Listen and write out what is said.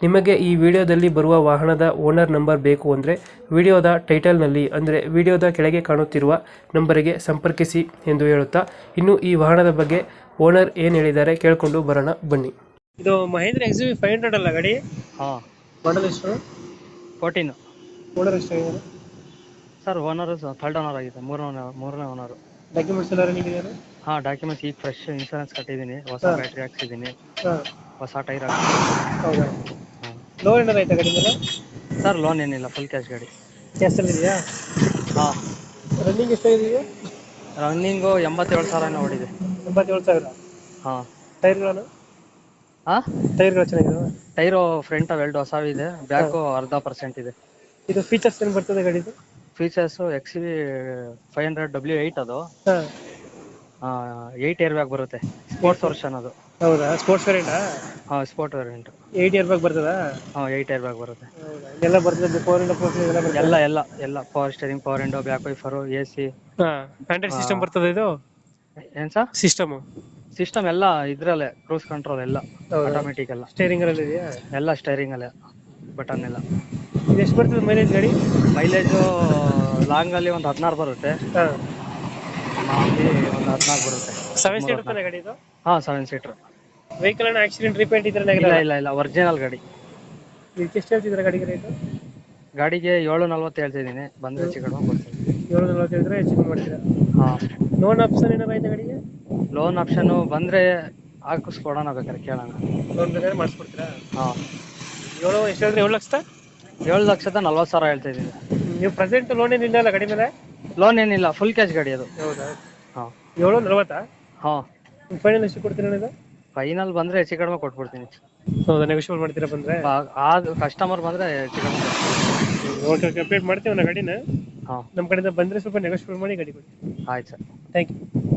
ನಿಮಗೆ ಈ ವಿಡಿಯೋದಲ್ಲಿ ಬರುವ ವಾಹನದ ಓನರ್ ನಂಬರ್ ಬೇಕು ಅಂದರೆ ವಿಡಿಯೋದ ಟೈಟಲ್ನಲ್ಲಿ ಅಂದರೆ ವಿಡಿಯೋದ ಕೆಳಗೆ ಕಾಣುತ್ತಿರುವ ನಂಬರಿಗೆ ಸಂಪರ್ಕಿಸಿ ಎಂದು ಹೇಳುತ್ತಾ ಇನ್ನು ಈ ವಾಹನದ ಬಗ್ಗೆ ಓನರ್ ಏನು ಹೇಳಿದ್ದಾರೆ ಕೇಳಿಕೊಂಡು ಬರೋಣ ಬನ್ನಿ. ಇದು Mahindra X V five hundred ಅಲ್ಲ ಗಾಡಿ? ಹಾಂ. ಮಾಡಲ್ ಎಷ್ಟು? ಫೋರ್ಟೀನ್ ಓನರ್ ಎಷ್ಟು ಸರ್ ಓನರ್ ಥರ್ಡ್ ಓನರ್ ಆಗಿದೆ. ಮೂರನೇ ಮೂರನೇ ಓನರ್ ಡಾಕ್ಯುಮೆಂಟ್ಸ್ ಎಲ್ಲ ರನ್ನಿಂಗ್ ಇದೆಯಾ? ಹಾಂ ಡಾಕ್ಯುಮೆಂಟ್ಸ್ ಈಗ ಫ್ರೆಶ್ ಇನ್ಶೂರೆನ್ಸ್ ಕಟ್ಟಿದ್ದೀನಿ. ಹೊಸ. ಬ್ಯಾಟ್ರಿ ಹಾಕ್ಸಿದ್ದೀನಿ. ಹಾಂ. ಹೊಸ ಟೈರ್ ಹಾಕ್ಸಿದ್ದೀನಿ. ಹೌದಾ? ಲೋನ್ ಏನಾದ್ರು ಆಯ್ತಾ ಗಾಡಿ ಮೇಲೆ? ಸರ್ ಲೋನ್ ಏನಿಲ್ಲ ಫುಲ್ ಕ್ಯಾಶ್ ಗಾಡಿ. ಕ್ಯಾಶಲ್ಲಿ ಇದೆಯಾ ಹಾಂ. ರನ್ನಿಂಗ್ ಎಷ್ಟಾಗಿದೆ ರನ್ನಿಂಗು ಎಂಬತ್ತೇಳು ಸಾವಿರ ಓಡಿದೆ. ಎಂಬತ್ತೇಳು ಸಾವಿರ? ಹಾಂ. ಟೈರ್ಗಳು ಹಾಂ ಟೈರ್ಗಳು ಚೆನ್ನಾಗಿದೆ ಟೈರು ಫ್ರಂಟ್ ಎರಡು ಹೊಸವಿದೆ ಬ್ಯಾಕು ಅರ್ಧ ಪರ್ಸೆಂಟ್ ಇದೆ. ಇದು ಫೀಚರ್ಸ್ ಏನು ಬರ್ತದೆ ಗಾಡಿದು? Features X V five hundred W eight ಅದು. ಹಾಂ. ಏಯ್ಟ್ ಏರ್ ಬ್ಯಾಗ್ ಬರುತ್ತೆ ಸ್ಪೋರ್ಟ್ಸ್ ವರ್ಷನ್ ಅದು. ಹೌದಾ? ಸ್ಪೋರ್ಟ್ಸ್ ವೇರಿಯಂಟಾ ಹಾ sport variant eight air bag ಬರ್ತದಾ? ಹಾ ಏಯ್ಟ್ ಇಯರ್ ಬ್ಯಾಗ್ ಬರುತ್ತೆ. ಹೌದಾ? ಇದೆಲ್ಲ ಬರ್ತದೆ ಫೋರ್ ಇಂಡೋ ಫೋರ್ ಎಲ್ಲ ಬರ್ತದೆ? ಎಲ್ಲ ಎಲ್ಲ ಎಲ್ಲ. Power steering power window back wiper A C ಹಾಂ ಹ್ಯಾಂಡ್ರೆಡ್ ಸಿಸ್ಟಮ್ ಬರ್ತದೆ ಇದು? ಏನ್ ಸರ್? ಸಿಸ್ಟಮು ಸಿಸ್ಟಮ್ ಎಲ್ಲ ಇದ್ರಲ್ಲೇ ಕ್ರೂಸ್ ಕಂಟ್ರೋಲ್ ಎಲ್ಲ ಹೌದಾ? ಆಟೋಮೆಟಿಕ್ ಎಲ್ಲ. ಸ್ಟೇರಿಂಗ್ ಅಲ್ಲಿ ಇದೆಯಾ? ಎಲ್ಲ ಸ್ಟೈರಿಂಗ್ ಅಲ್ಲೇ ಬಟನ್ ಎಲ್ಲ. ಇದು ಎಷ್ಟು ಬರ್ತದೆ ಮೈಲೇಜ್ ಗಾಡಿ? ಮೈಲೇಜ್ ಲಾಂಗ್ ಅಲ್ಲಿ ಒಂದು ಹದಿನಾರು ಬರುತ್ತೆ. ಹಾಂ. ಮಾಮೂಲಿ ಒಂದು ಹದಿನಾಲ್ಕು ಬರುತ್ತೆ. ಸೆವೆನ್ ತಾನೆ ಗಾಡಿ ಇದು? ಹಾ ಸೆವೆನ್ ಸೀಟರ್ ವೆಹಿಕಲ್ ಅನ್ನ ಆಕ್ಸಿಡೆಂಟ್ ರಿಪೇಂಟ್ ಇದ್ರೆ ಇಲ್ಲ ಇಲ್ಲ ಇಲ್ಲ ಒರಿಜಿನಲ್ ಗಾಡಿ. ಇದಕ್ಕೆ ಎಷ್ಟು ಹೇಳ್ತಿದ್ರೆ ಗಾಡಿಗೆ ರೇಟು ಗಾಡಿಗೆ ಏಳು ನಲ್ವತ್ತು ಹೇಳ್ತಿದ್ದೀನಿ. ಬಂದ್ರೆ ಹೆಚ್ಚು ಕಡಿಮೆ ಕೊಡ್ತೀನಿ ಏಳು ನಲ್ವತ್ತು ಹೇಳಿದ್ರೆ ಹೆಚ್ಚು ಕಮ್ಮಿ ಮಾಡ್ತೀರಾ? ಹಾ. ಲೋನ್ ಆಪ್ಷನ್ ಏನಾರ ಐತೆ ಗಾಡಿಗೆ? ಲೋನ್ ಆಪ್ಷನು ಬಂದ್ರೆ ಹಾಕಿಸ್ಕೊಡೋಣ ಬೇಕಾದ್ರೆ ಕೇಳೋಣ. ಲೋನ್ ಬೇಕಾದ್ರೆ ಮಾಡಿಸ್ಕೊಡ್ತೀರಾ? ಹಾ. ಏಳು ಎಷ್ಟು ಹೇಳಿದ್ರೆ ಏಳು ಲಕ್ಷದ? ಏಳು ಲಕ್ಷದ ನಲ್ವತ್ತು ಸಾವಿರ ಹೇಳ್ತಾ ಇದ್ದೀನಿ ನೀವು ಪ್ರೆಸೆಂಟ್ ಲೋನ್ ಏನಿಲ್ಲ ಅಲ್ಲ ಗಾಡಿ ಮೇಲೆ? ಲೋನ್ ಏನಿಲ್ಲ ಫುಲ್ ಕ್ಯಾಶ್ ಗಾಡಿ ಅದು. ಹೌದಾ? ಹಾ. ಏಳು ನಲ್ವತ್ತಾ? ಹಾ. ಫೈನಲ್ ಎಷ್ಟು ಕೊಡ್ತೀರಾ ಇದು? ಫೈನಲ್ ಬಂದ್ರೆ ಹೆಚ್ಚು ಕಡಿಮೆ ಕೊಟ್ಬಿಡ್ತೀನಿ. ಹೌದಾ ನೆಗೋಷಿಯಬಲ್ ಮಾಡ್ತೀರಾ ಬಂದ್ರೆ? ಆ- ಆದ್ ಕಸ್ಟಮರ್ ಬಂದ್ರೆ ಹೆಚ್ಚು ಕಡಿಮೆ ಕೊಡ್ತೀನಿ. ಓಕೆ ಕಂಪ್ಲೀಟ್ ಮಾಡ್ತೀವಿ ನಾ ಗಾಡಿನ. ಹಾ. ನಮ್ಮ ಕಡೆಯಿಂದ ಬಂದ್ರೆ ಸ್ವಲ್ಪ ನೆಗೋಷಿಯಬಲ್ ಮಾಡಿ ಗಾಡಿ ಕೊಡಿ. ಆಯ್ತು ಸರ್. Thank you